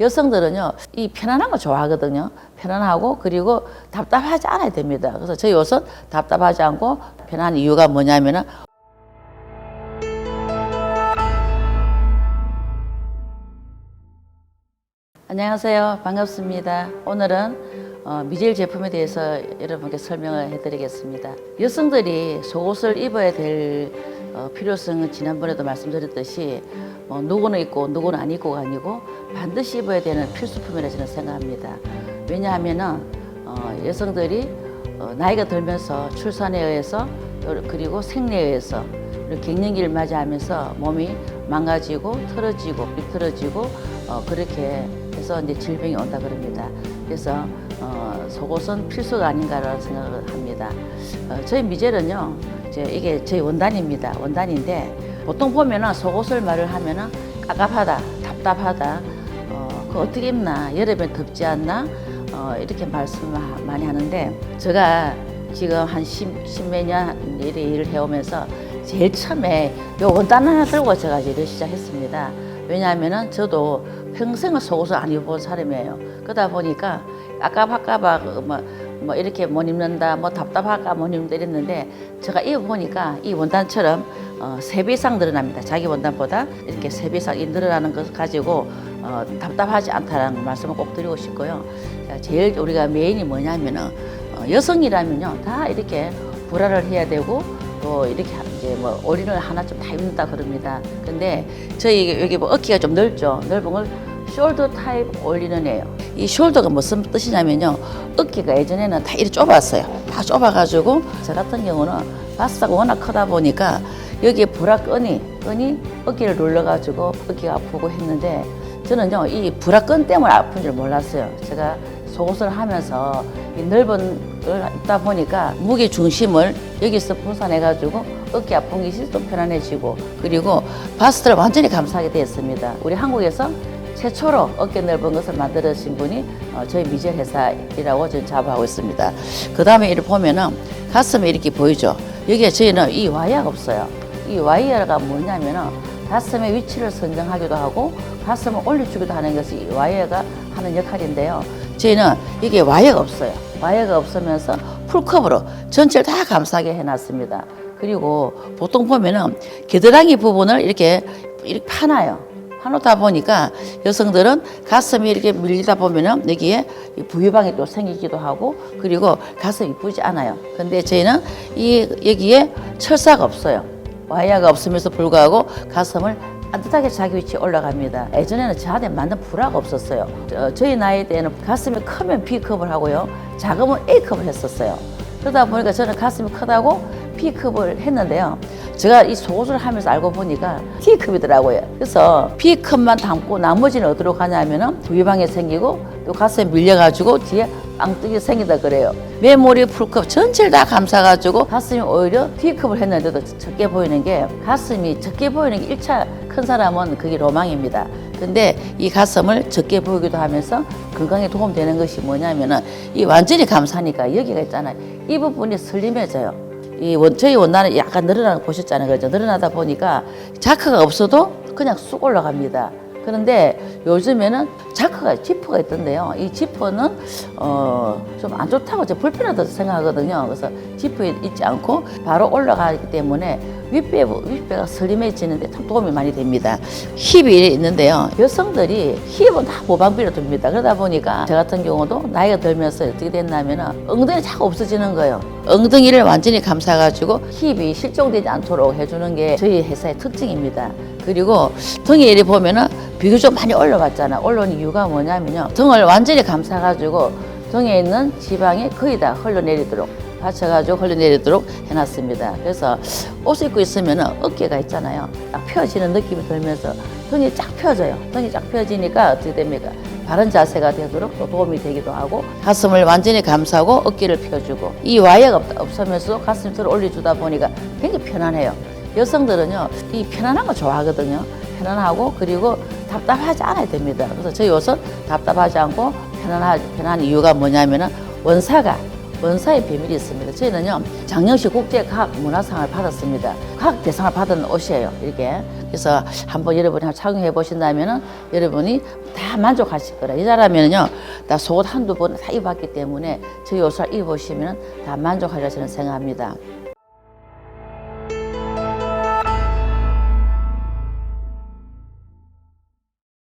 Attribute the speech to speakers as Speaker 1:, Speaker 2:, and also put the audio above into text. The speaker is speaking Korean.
Speaker 1: 여성들은요, 이 편안한 거 좋아하거든요. 편안하고 그리고 답답하지 않아야 됩니다. 그래서 저희 옷은 답답하지 않고 편한 이유가 뭐냐면은 안녕하세요. 반갑습니다. 오늘은 어, 미젤 제품에 대해서 여러분께 설명을 해드리겠습니다. 여성들이 속옷을 입어야 될 어, 필요성은 지난번에도 말씀드렸듯이 뭐 누구는 입고 누구는 안 입고가 아니고 반드시 입어야 되는 필수품이라 저는 생각합니다. 왜냐하면은 어, 여성들이 어, 나이가 들면서 출산에 의해서 그리고 생리에 의해서 그리고 갱년기를 맞이하면서 몸이 망가지고 틀어지고 비틀어지고 어, 그렇게 해서 이제 질병이 온다 그럽니다. 그래서 어, 속옷은 필수가 아닌가라는 생각을 합니다. 어, 저희 미젤은요, 이제 이게 저희 원단입니다. 원단인데 보통 보면은 속옷을 말을 하면은 깝깝하다, 답답하다, 어, 그 어떻게 입나, 여름에 덥지 않나, 어, 이렇게 말씀 많이 하는데 제가 지금 한 십, 십몇 년 일을 해오면서 제일 처음에 요 원단 하나 들고 제가 일을 시작했습니다. 왜냐하면은 저도 평생을 속옷을 안 입어본 사람이에요. 그러다 보니까 아까바까바 뭐, 뭐 이렇게 못 입는다, 뭐 답답할까 못 입는다 이랬는데 제가 입어보니까 이 원단처럼 어, 세배 이상 늘어납니다. 자기 원단보다 이렇게 세배 이상 늘어나는 것을 가지고 어, 답답하지 않다라는 말씀을 꼭 드리고 싶고요. 자, 제일 우리가 메인이 뭐냐면은 어, 여성이라면요 다 이렇게 불화를 해야 되고 또 이렇게 이제 뭐 올인을 하나쯤 다 입는다 그럽니다. 근데 저희 여기 뭐 어깨가 좀 넓죠. 넓은 걸 숄더 타입 올리는 애요. 이 숄더가 무슨 뜻이냐면요. 어깨가 예전에는 다 이렇게 좁았어요. 다 좁아가지고 저 같은 경우는 바스가 워낙 크다 보니까 여기에 브라 끈이 끈이 어깨를 눌러가지고 어깨가 아프고 했는데 저는요 이 브라 끈 때문에 아픈 줄 몰랐어요. 제가 속옷을 하면서 이 넓은 걸 입다 보니까 무게 중심을 여기서 분산해가지고 어깨 아픈 것이 좀 편안해지고 그리고 바스트를 완전히 감싸게 되었습니다. 우리 한국에서 최초로 어깨 넓은 것을 만들어진 분이 어, 저희 미젤 회사이라고 저는 자부하고 있습니다. 그 다음에 이렇게 보면은 가슴이 이렇게 보이죠. 여기에 저희는 이 와이어가 없어요. 이 와이어가 뭐냐면은 가슴의 위치를 선정하기도 하고 가슴을 올려주기도 하는 것이 이 와이어가 하는 역할인데요. 저희는 이게 와이어가 없어요. 와이어가 없으면서 풀컵으로 전체를 다 감싸게 해놨습니다. 그리고 보통 보면은 겨드랑이 부분을 이렇게 이렇게 파놔요. 파놓다 보니까 여성들은 가슴이 이렇게 밀리다 보면은 여기에 이 부유방이 또 생기기도 하고 그리고 가슴이 이쁘지 않아요. 근데 저희는 이 여기에 철사가 없어요. 와이어가 없으면서 불구하고 가슴을 따뜻하게 자기 위치에 올라갑니다. 예전에는 저한테 맞는 브라가 없었어요. 저, 저희 나이 때는 가슴이 크면 B컵을 하고요. 작으면 A컵을 했었어요. 그러다 보니까 저는 가슴이 크다고 B컵을 했는데요. 제가 이 속옷을 하면서 알고 보니까 T컵이더라고요. 그래서 B컵만 담고 나머지는 어디로 가냐면은 부유방에 생기고 또 가슴에 밀려가지고 뒤에 빵뜨기 생기다 그래요. 메모리 풀컵 전체를 다 감싸가지고 가슴이 오히려 T컵을 했는데도 적게 보이는 게 가슴이 적게 보이는 게 1차 큰 사람은 그게 로망입니다. 근데 이 가슴을 적게 보이기도 하면서 건강에 도움되는 것이 뭐냐면은 이 완전히 감싸니까 여기가 있잖아요. 이 부분이 슬림해져요. 이 원, 저희 원단은 약간 늘어나는 거 보셨잖아요. 그죠? 늘어나다 보니까 자크가 없어도 그냥 쑥 올라갑니다. 그런데 요즘에는 자크가 지퍼가 있던데요. 이 지퍼는 어, 좀 안 좋다고 저 불편하다고 생각하거든요. 그래서 지퍼에 있지 않고 바로 올라가기 때문에 윗배 윗배가 슬림해지는데 참 도움이 많이 됩니다. 힙이 있는데요. 여성들이 힙은 다 모방비로 둡니다. 그러다 보니까 저 같은 경우도 나이가 들면서 어떻게 됐냐면은 엉덩이 자꾸 없어지는 거예요. 엉덩이를 완전히 감싸가지고 힙이 실종되지 않도록 해주는 게 저희 회사의 특징입니다. 그리고 등에 이리 보면은 비교적 많이 올라갔잖아. 올라온 이유가 뭐냐면요. 등을 완전히 감싸가지고 등에 있는 지방이 거의 다 흘러내리도록 받쳐가지고 흘러내리도록 해놨습니다. 그래서 옷을 입고 있으면 어깨가 있잖아요. 딱 펴지는 느낌이 들면서 등이 쫙 펴져요. 등이 쫙 펴지니까 어떻게 됩니까? 바른 자세가 되도록 또 도움이 되기도 하고 가슴을 완전히 감싸고 어깨를 펴주고 이 와이어가 없- 없으면서도 가슴을 들어 올려주다 보니까 굉장히 편안해요. 여성들은요 이 편안한 거 좋아하거든요. 편안하고 그리고 답답하지 않아야 됩니다. 그래서 저희 옷은 답답하지 않고 편안하, 편한 이유가 뭐냐면은 원사가 원사의 비밀이 있습니다. 저희는요 장영시 국제과학 문화상을 받았습니다. 과학 대상을 받은 옷이에요. 이렇게 그래서 한번 여러분이 착용해 보신다면은 여러분이 다 만족하실 거라. 여자라면요 나 속옷 한두 번 다 입었기 때문에 저희 옷을 입으시면 다 만족하리라 저는 생각합니다.